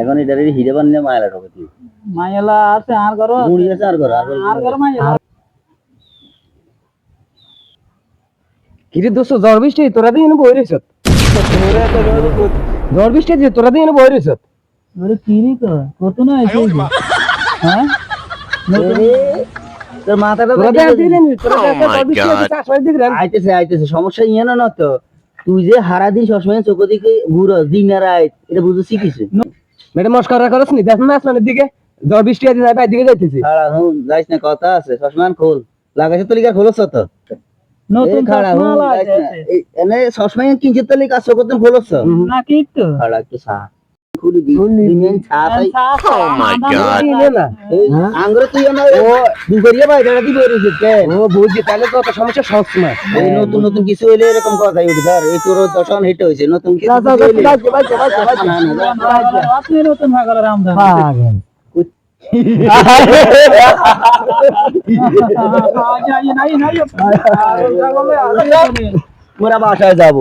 এখন এটা হিরে বানিয়ে ঢোকে তুই আছে আর ঘর মুড়ি আছে আর ঘর আর আর ঘর কিরে দোস্ত ঝড় বৃষ্টি তোরা দিয়ে বই ঝড় বৃষ্টি। যে তোরা দিয়ে বই রইছ? ওরে কিরি তো? কত না আছে হ্যাঁ? তোর মাথাটা তোরা দিয়ে তোরা দিয়ে বৃষ্টি আছে দিলেন আইতেছে আইতেছে সমস্যা ইয়ে না না তো। তুই যে হারা দিন সবসময় চোখ দিকে ঘুরো দিন রাত। এটা বুঝতে শিখিস ম্যাডাম মস্করা করছ নি? দেখ না আসমানের দিকে জ্বর বৃষ্টি আছে যাই বাইরে দিকে যাইতেছি। হারা হুম যাইস না কথা আছে সবসময় খোল। লাগাইছে তো। লিখা খোলছ তো নতুন খাড়া। এই এনে সবসময় কিনছে তো লিখা চোখ তো। খোলছ না কি তো খাড়া একটু সা। খুলি দি Oh my নিলে না এই আঙ্গুরে তুই না ও দুগরিয়া ভাই দাঁড়া দিবে রইছে কে? ও বুঝছি তাহলে তো সমস্যা সহজ না এই নতুন নতুন কিছু হইলে এরকম কথাই উঠে ধর এই তোর দশন হিট হয়েছে নতুন কিছু যা, যা, যা, হইলে- যা, যা, যা, যা, যা, যা। না, না, যা। আপনি নতুন ভাগলের রামদান নাই নাই। মোরা বাসায় যাব।